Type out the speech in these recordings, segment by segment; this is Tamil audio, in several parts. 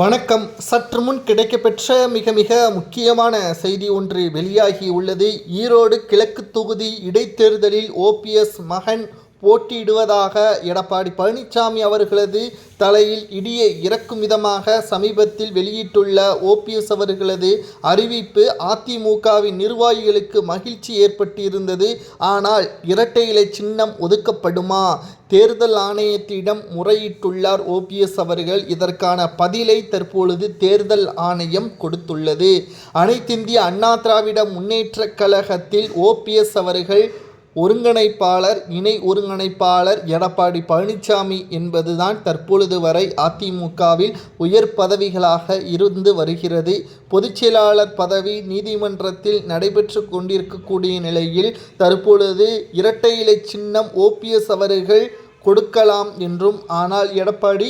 வணக்கம். சற்று முன் கிடைக்கப்பெற்ற மிக மிக முக்கியமான செய்தி ஒன்று வெளியாகி உள்ளது. ஈரோடு கிழக்கு தொகுதி இடைத்தேர்தலில் ஓபிஎஸ் மகன் போட்டியிடுவதாக எடப்பாடி பழனிசாமி அவர்களது தலையில் இடியை இறக்கும் விதமாக சமீபத்தில் வெளியிட்டுள்ள ஓபிஎஸ் அவர்களது அறிவிப்பு அதிமுகவின் நிர்வாகிகளுக்கு மகிழ்ச்சி ஏற்பட்டிருந்தது. ஆனால் இரட்டை இலை சின்னம் ஒதுக்கப்படுமா? தேர்தல் ஆணையத்திடம் முறையிட்டுள்ளார் ஓபிஎஸ் அவர்கள். இதற்கான பதிலை தற்பொழுது தேர்தல் ஆணையம் கொடுத்துள்ளது. அனைத்திந்திய அண்ணா திராவிட முன்னேற்றக் கழகத்தில் ஓபிஎஸ் அவர்கள் ஒருங்கிணைப்பாளர் இணை ஒருங்கிணைப்பாளர் எடப்பாடி பழனிசாமி என்பதுதான் தற்பொழுது வரை அதிமுகவில் உயர் பதவிகளாக இருந்து வருகிறது. பொதுச்செயலாளர் பதவி நீதிமன்றத்தில் நடைபெற்று கொண்டிருக்கக்கூடிய நிலையில் தற்பொழுது இரட்டை இலை சின்னம் ஓபிஎஸ் அவர்கள் கொடுக்கலாம் என்றும் ஆனால் எடப்பாடி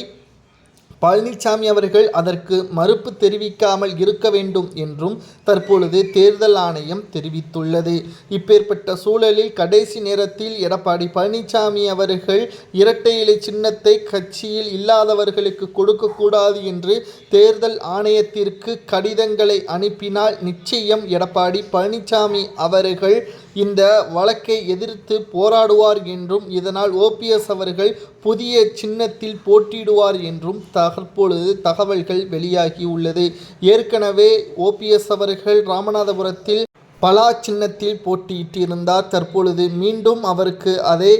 பழனிசாமி அவர்கள் அதற்கு மறுப்பு தெரிவிக்காமல் இருக்க வேண்டும் என்றும் தற்பொழுது தேர்தல் ஆணையம் தெரிவித்துள்ளது. இப்பேற்பட்ட சூழலில் கடைசி நேரத்தில் எடப்பாடி பழனிசாமி அவர்கள் இரட்டை இலை சின்னத்தை கட்சியில் இல்லாதவர்களுக்கு கொடுக்கக்கூடாது என்று தேர்தல் ஆணையத்திற்கு கடிதங்களை அனுப்பினால் நிச்சயம் எடப்பாடி பழனிசாமி அவர்கள் இந்த வழக்கை எதிர்த்து போராடுவார் என்றும் இதனால் ஓபிஎஸ் அவர்கள் புதிய சின்னத்தில் போட்டியிடுவார் என்றும் தற்பொழுது தகவல்கள் வெளியாகி உள்ளது. ஏற்கனவே ஓபிஎஸ் அவர்கள் ராமநாதபுரத்தில் பலா சின்னத்தில் போட்டியிட்டிருந்தார். தற்பொழுது மீண்டும் அவருக்கு அதே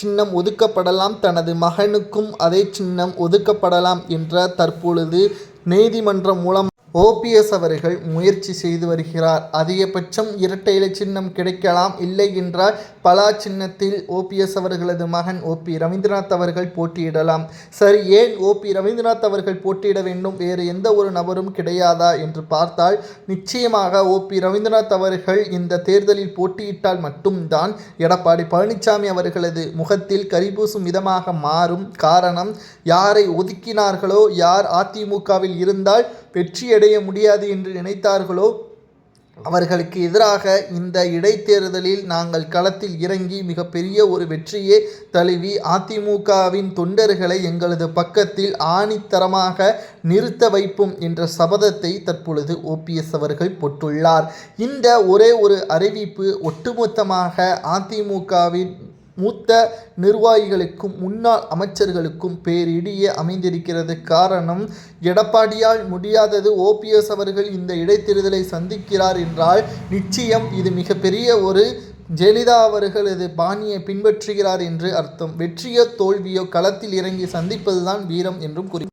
சின்னம் ஒதுக்கப்படலாம். தனது மகனுக்கும் அதே சின்னம் ஒதுக்கப்படலாம் என்ற தற்பொழுது நீதிமன்றம் மூலம் ஓபிஎஸ் அவர்கள் முயற்சி செய்து வருகிறார். அதிகபட்சம் இரட்டை இலை சின்னம் கிடைக்கலாம் இல்லை என்றால் பலா சின்னத்தில் ஓபிஎஸ் அவர்களது மகன் ஓபி ரவீந்திரநாத் அவர்கள் போட்டியிடலாம். சரி ஏன் ஓபி ரவீந்திரநாத் அவர்கள் போட்டியிட வேண்டும்? வேறு எந்த ஒரு நபரும் கிடையாதா என்று பார்த்தால் நிச்சயமாக ஓபி ரவீந்திரநாத் அவர்கள் இந்த தேர்தலில் போட்டியிட்டால் மட்டும்தான் எடப்பாடி பழனிசாமி அவர்களது முகத்தில் கரிபூசும் விதமாக மாறும். காரணம் யாரை ஒதுக்கினார்களோ யார் அதிமுகவில் இருந்தால் வெற்றியடைய முடியாது என்று நினைத்தார்களோ? அவர்களுக்கு எதிராக இந்த இடைத்தேர்தலில் நாங்கள் களத்தில் இறங்கி மிகப்பெரிய ஒரு வெற்றியே தழுவி அதிமுகவின் தொண்டர்களை எங்களது பக்கத்தில் ஆணித்தரமாக நிறுத்த வைப்போம் என்ற சபதத்தை தற்பொழுது ஓபிஎஸ் அவர்கள் போட்டுள்ளார். இந்த ஒரே ஒரு அறிவிப்பு ஒட்டுமொத்தமாக அதிமுகவின் மூத்த நிர்வாகிகளுக்கும் முன்னாள் அமைச்சர்களுக்கும் பேரிடியே அமைந்திருக்கிறது. காரணம் எடப்பாடியால் முடியாதது ஓபிஎஸ் அவர்கள் இந்த இடைத்தேர்தலை சந்திக்கிறார் என்றால் நிச்சயம் இது மிகப்பெரிய ஒரு ஜெயலலிதா அவர்களது பாணியை பின்பற்றுகிறார் என்று அர்த்தம். வெற்றியோ தோல்வியோ களத்தில் இறங்கி சந்திப்பதுதான் வீரம் என்றும் குறி